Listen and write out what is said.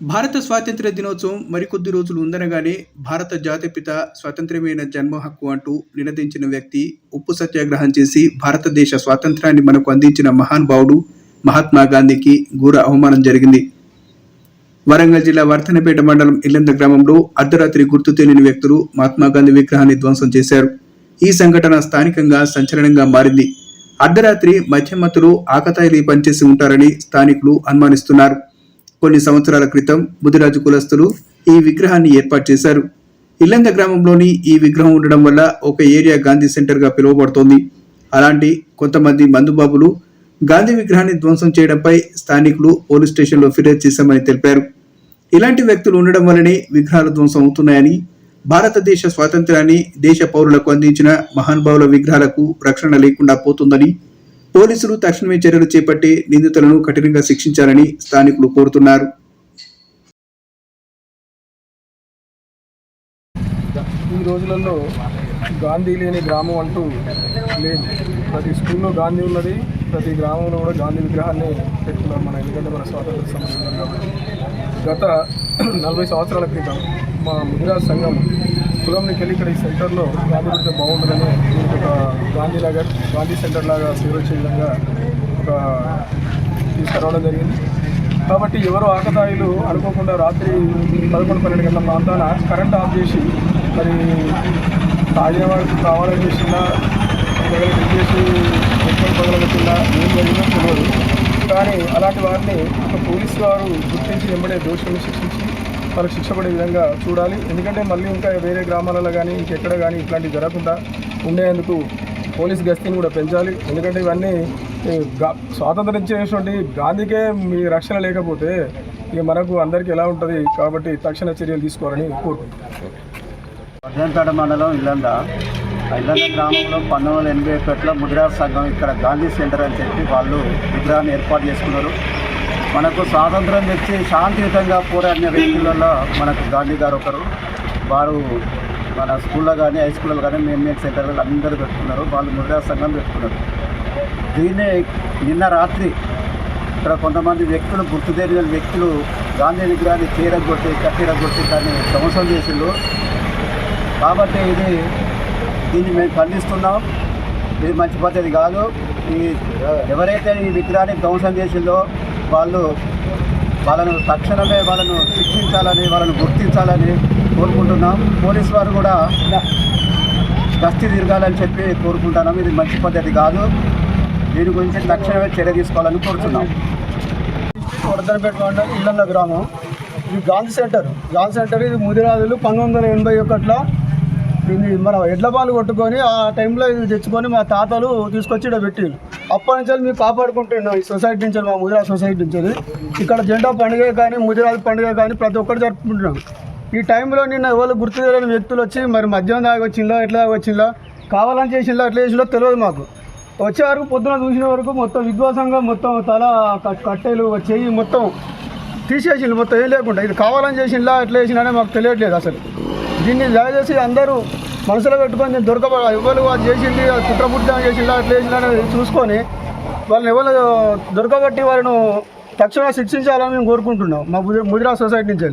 భారత స్వాతంత్ర్య దినోత్సవం మరికొద్ది రోజులు ఉందనగానే భారత జాతిపిత స్వాతంత్ర్యమైన జన్మ హక్కు అంటూ నినదించిన వ్యక్తి ఉప్పు సత్యాగ్రహం చేసి భారతదేశ స్వాతంత్రాన్ని మనకు అందించిన మహానుభావుడు మహాత్మా గాంధీకి ఘోర అవమానం జరిగింది. వరంగల్ జిల్లా వర్ధనపేట మండలం ఇల్లంద గ్రామంలో అర్ధరాత్రి గుర్తు తెలియని వ్యక్తులు మహాత్మా గాంధీ విగ్రహాన్ని ధ్వంసం చేశారు. ఈ సంఘటన స్థానికంగా సంచలనంగా మారింది. అర్ధరాత్రి మధ్యమతులు ఆకతాయిలు పనిచేసి ఉంటారని స్థానికులు అనుమానిస్తున్నారు. కొన్ని సంవత్సరాల క్రితం బుద్ధిరాజు కులస్తులు ఈ విగ్రహాన్ని ఏర్పాటు చేశారు. ఇల్లంద గ్రామంలోని ఈ విగ్రహం ఉండడం వల్ల ఒక ఏరియా గాంధీ సెంటర్గా పిలువబడుతోంది. అలాంటి కొంతమంది మందుబాబులు గాంధీ విగ్రహాన్ని ధ్వంసం చేయడంపై స్థానికులు పోలీస్ స్టేషన్లో ఫిర్యాదు చేశామని తెలిపారు. ఇలాంటి వ్యక్తులు ఉండడం వల్లనే విగ్రహాలు ధ్వంసం అవుతున్నాయని భారతదేశ స్వాతంత్ర్యాన్ని దేశ పౌరులకు అందించిన మహానుభావుల విగ్రహాలకు రక్షణ లేకుండా పోతుందని పోలీసులు తక్షణమే చర్యలు చేపట్టి నిందితులను కఠినంగా శిక్షించాలని స్థానికులు కోరుతున్నారు. ఈ రోజులలో గాంధీ లేని గ్రామం అంటూ లేదు. ప్రతి స్కూల్లో గాంధీ ఉన్నది ప్రతి గ్రామంలో కూడా గాంధీ విగ్రహాన్ని పెట్టుకున్నాం మన ఎందుకంటే మన స్వాతంత్ర సమయం గత నలభై సంవత్సరాల క్రితం మా ముదిరాజ్ సంఘం కులంకి వెళ్ళి ఇక్కడ ఈ సెంటర్లో గాంధీ పెడితే బాగుంటుందని దీనికి ఒక గాంధీ లాగా గాంధీ సెంటర్ లాగా పేరు వచ్చే విధంగా ఒక తీసుకురావడం జరిగింది. కాబట్టి ఎవరు ఆకతాయిలు అనుకోకుండా రాత్రి పదకొండు పన్నెండు గంటల ప్రాంతాన కరెంట్ ఆఫ్ చేసి మరి తాగిన వాడికి కావాలని చేసినా ఒకవేళ చేసి ఎక్కడ పగలగొట్టిందా ఏం జరిగిందో తెలియదు. కానీ అలాంటి వారిని ఒక పోలీసు వారు గుర్తించి వెంబడే దోషులను శిక్షించి వాళ్ళకి శిక్ష పడే విధంగా చూడాలి. ఎందుకంటే మళ్ళీ ఇంకా వేరే గ్రామాలలో కానీ ఇంకెక్కడ కానీ ఇట్లాంటివి జరగకుండా ఉండేందుకు పోలీస్ గస్తీని కూడా పెంచాలి. ఎందుకంటే ఇవన్నీ స్వాతంత్రం ఇచ్చేటువంటి గాంధీకే మీ రక్షణ లేకపోతే ఇక మనకు అందరికీ ఎలా ఉంటుంది? కాబట్టి తక్షణ చర్యలు తీసుకోవాలని కోరుకుంటున్నాను. మండలం ఇల్లంద. ఇల్లంద గ్రామంలో పంతొమ్మిది వందల ఎనభై ఒకటిలో ముద్రా సంఘం ఇక్కడ గాంధీ సెంటర్ అని చెప్పి వాళ్ళు విగ్రహాన్ని ఏర్పాటు చేసుకున్నారు. మనకు స్వాతంత్రం తెచ్చి శాంతియుతంగా పోరాడిన వ్యక్తులలో మనకు గాంధీ గారు ఒకరు. వారు మన స్కూల్లో కానీ హై స్కూల్లో కానీ మెయిన్ సెంటర్లో అందరూ పెట్టుకున్నారు. వాళ్ళు ముదిరాజ్ సంఘం పెట్టుకున్నారు. దీన్నే నిన్న రాత్రి ఇక్కడ కొంతమంది వ్యక్తులు గుర్తు తెలియని వ్యక్తులు గాంధీ విగ్రహాన్ని చీరగొట్టి కట్టిరగొట్టి దాన్ని ధ్వంసం చేసిండ్రు. కాబట్టి ఇది దీన్ని మేము ఖండిస్తున్నాం. ఇది మంచి పద్ధతి కాదు. ఈ ఎవరైతే ఈ విగ్రహాన్ని ధ్వంసం చేసిందో వాళ్ళు వాళ్ళను తక్షణమే వాళ్ళను శిక్షించాలని వాళ్ళను గుర్తించాలని కోరుకుంటున్నాం. పోలీస్ వారు కూడా గస్తీ తిరగాలని చెప్పి కోరుకుంటున్నాం. ఇది మంచి పద్ధతి కాదు. దీని గురించి తక్షణమే చర్య తీసుకోవాలని కోరుతున్నాం. వర్ధనపేట మండలం ఇళ్ళన్న గ్రామం. ఇది గాంధీ సెంటర్. గాంధీ సెంటర్ ఇది ముదిరాజులు పంతొమ్మిది వందల ఎనభై ఒకటిలో ఇది మన ఎడ్ల పాలు కొట్టుకొని ఆ టైంలో ఇది తెచ్చుకొని మా తాతలు తీసుకొచ్చి ఇక్కడ పెట్టిండు అప్పటి నుంచి మేము కాపాడుకుంటున్నాం ఈ సొసైటీ నుంచి మా ముదిరాజ్ సొసైటీ నుంచి ఇక్కడ జెండా పండుగ కానీ ముదిరాజ్ పండుగ కానీ ప్రతి ఒక్కరు జరుపుకుంటున్నాం. ఈ టైంలో నిన్న ఎవరు గుర్తు తెలియని వ్యక్తులు వచ్చి మరి మద్యం దాగి వచ్చిందో ఎట్లా దాగి కావాలని చేసిందో ఎట్లా చేసిందో తెలియదు మాకు. వచ్చే వరకు పొద్దున చూసిన వరకు మొత్తం విధ్వాసంగా మొత్తం తల కట్టెలు చెయ్యి మొత్తం తీసేసిండు మొత్తం ఏం లేకుండా. ఇది కావాలని చేసిందా ఎట్లా చేసిండే మాకు తెలియట్లేదు అసలు. దీన్ని దయచేసి అందరూ మనసులో పెట్టుకొని దీన్ని దొరక ఎవరు అది చేసింది అది చేసిందా అట్లా చేసిందా అనేది చూసుకొని వాళ్ళని ఎవరు దొరకబట్టి వాళ్ళను తక్షణ శిక్షించాలని మేము కోరుకుంటున్నాం. మా ముదిరా సొసైటీ నుంచి